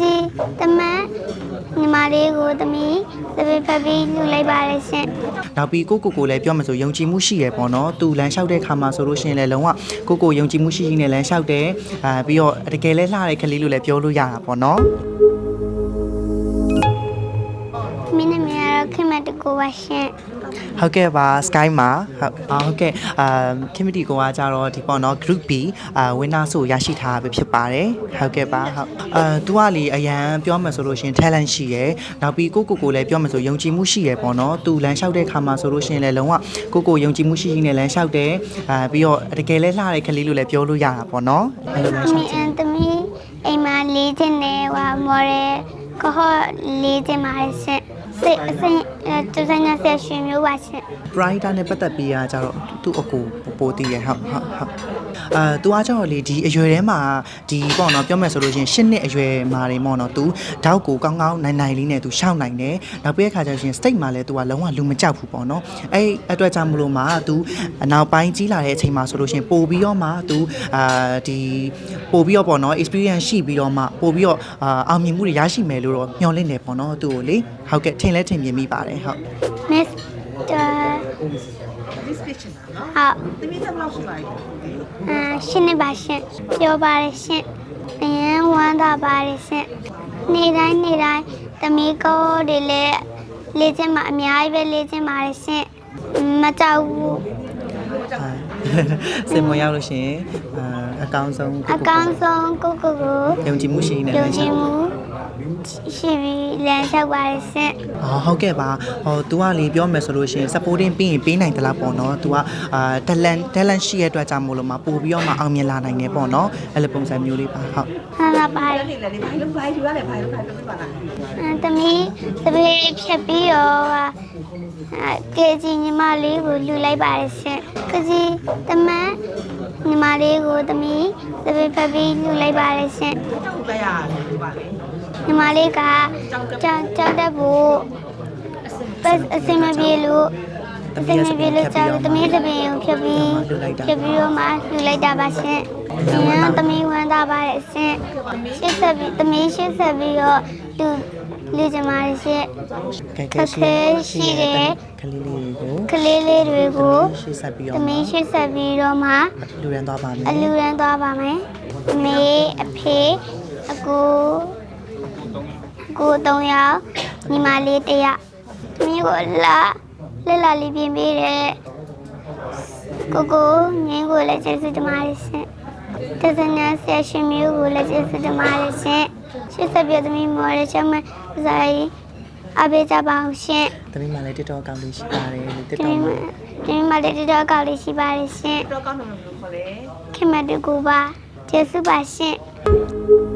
စီတမန်ညီမလေးကိုသမီးသပင်ဖက်ပြီးလှူလိုက်ပါတယ်ရှင်နောက်ပြီးကိုကိုကိုလည်းပြောမှဆိုယုံကြည်မှုရှိရပေါ့နော်သူလမ်းလျှောက်တဲ့ခါမှာဆိုလို့ရှိရင်လည်းလုံးဝကိုကိုယုံကြည်မှုရှိရှိနဲ့လမ်းလျှောက်တယ်အာပြီးတော့တကယ်လဲလှတဲ့ကလေးလို့လည်းပြောလို့ရတာပေါ့နော် မင်းနာမည်ကတော့ခင်မတကူပါရှင်ဟုတ်ကဲ့ပါ sky မှာဟုတ်အာဟုတ်ကဲ့အာခင်မတီကိုကကြတော့ဒီပေါ့နော် group B အာ winner ဆိုရရှိထားတာပဲဖြစ်ပါတယ်ဟုတ်ကဲ့ပါဟုတ်အာသူကလေအရန်ပြောမှဆိုလို့ရှိရင် talent ရှိရယ်နောက်ပြီးကိုကိုကိုလည်းပြောမှဆိုယုံကြည်မှုရှိရယ်ပေါ့နော်သူလမ်းလျှောက်တဲ့ခါမှာဆိုလို့ရှိရင်လည်းလုံးဝကိုကိုယုံကြည်မှုရှိရှိနဲ့လမ်းလျှောက်တယ်အာပြီးတော့တကယ်လဲလှတဲ့ကလေးလို့လည်းပြောလို့ရတာပေါ့နော်အဲ့လိုလမ်းသမီးလျှောက်ချအင်န်သမီးအိမ်မှာလေးချင်တယ်ဟိုမော်ရယ်ကဟော့လေးချင်ပါတယ်ရှင် စိတ်အစိမ်းအဲသူဆိုင်ရဆက်ရှင်မျိုးပါရှင် writer နဲ့ပတ်သက်ပြီးอ่ะကြတော့သူ့အကူပိုတည်ရဟုတ်ဟုတ်ဟုတ်အာသူကကြတော့လေဒီအရွယ်ထဲမှာဒီပေါ့နော်ပြောမယ်ဆိုလို့ချင်း၈နှစ်အရွယ်မှာနေပေါ့နော်သူတောက်ကိုကောင်းကောင်းနိုင်နိုင်လေးနဲ့သူရှောက်နိုင်တယ်နောက်ပြီးတဲ့ခါကျရင် state မှာလည်းသူကလုံးဝလူမကြောက်ဘူးပေါ့နော်အဲ့အတွက်ကြောင့်မလို့မှာသူအနောက်ပိုင်းကြီးလာတဲ့အချိန်မှာဆိုလို့ချင်းပို့ပြီးတော့မှသူအာဒီပို့ပြီးတော့ပေါ့နော် experience ရှိပြီးတော့မှပို့ပြီးတော့အာအောင်မြင်မှုတွေရရှိမယ်လို့တော့မျှော်လင့်နေပေါ့နော်သူ့ကိုလေဟုတ်ကဲ့ထင်လဲထင်မြင်မိပါတယ်ဟုတ် Miss တာ This picture နော်ဟာသမီးသမလောက်ရှိပါလေအာရှင်းနေပါရှင်ပြောပါတယ်ရှင်အရင်ဝမ်းသာပါတယ်ရှင်နေတိုင်းနေတိုင်းသမီးကောတွေလည်းလေ့ကျင့်မှာအများကြီးပဲလေ့ကျင့်ပါတယ်ရှင်မကြောက်ဘူးစင်မရောက်လို့ရှိရင်အာအကောင်းဆုံးအကောင်းဆုံးကိုကိုကိုယုံကြည်မှုရှိနေယုံတယ်ကြည်မှု ရှိပြီးလမ်းလျှောက်ပါရစေအော်ဟုတ်ကဲ့ပါဟော तू ကလေပြောမယ်ဆိုလို့ရှိရင် supporting ပြီးရင်ပေးနိုင်သလားပေါ့နော် तू ကအာ talent talent ရှိရဲ့အတွက်ကြောင့်မို့လို့မပို့ပြီးတော့မှအောင်မြင်လာနိုင်တယ်ပေါ့နော်အဲ့လိုပုံစံမျိုးလေးပါဟုတ်ဟန်လာပါရအဲ့ဒီလေလေဘာလို့ဘာယူရလဲဘာလို့ဘာလို့ပြပါလားအသမီးတပည့်ဖြတ်ပြီးတော့ဟာ ကေကြီးညီမလေးကိုလှူလိုက်ပါရစေကစီတမန်ညီမလေးကိုသမီးတပည့်ဖြတ်ပြီးလှူလိုက်ပါရစေကြောက်ကြရတယ်ဒီပါလေညီမလေးကကြောက်ကြောက်တတ်ဖို့ပတ်အစင်မပြေလို့အစင်မပြေလို့ကြောက်သမီးတပည့်ကိုဖြတ်ပြီးဖြတ်ပြီးတော့မှလှူလိုက်တာပါရှင်။ညီမသမီးဝမ်းသာပါရဲ့ရှင်။ရှစ်ဆက်ပြီးသမီးရှစ်ဆက်ပြီးတော့လူ လူချင်ပါရဲ့ရှင်ကဲကဲရှိရှိတဲ့ကလေးလေးတွေကို။ကလေးလေးတွေကိုရှေ့ဆက်ပြီးတတော့မီးရှစ်ဆက်ပြီးတော့မှလူရန်သွားပါမယ် အလူရန်သွားပါမယ်။အမေအဖေအကိုအကို၃ယောက်ညီမလေးတစ်ယောက်သမီးကိုလာလက်လာလေးပြင်ပေးတယ်ကိုကိုငင်းကိုလည်းကျေးဇူးတင်ပါတယ်ရှင်တသနာဆရာရှင်မျိုးကိုလည်းကျေးဇူးတင်ပါတယ်ရှင် ရှစ်ဆက်ပြသမီးမော်ရချမ်းမဇာရီအဘေးကြပါအောင်ရှင်တမီးမလေး TikTok အကောင့်လေးရှိပါတယ်လေတ TikTok မီးမမှာတမီးမလေးတော်ကောက်လေးရှိပါတယ်ရှင်တော့ကောင်းတယ်လို့ခေါ်လေခင်မတူကူပါကျေးဇူးပါရှင်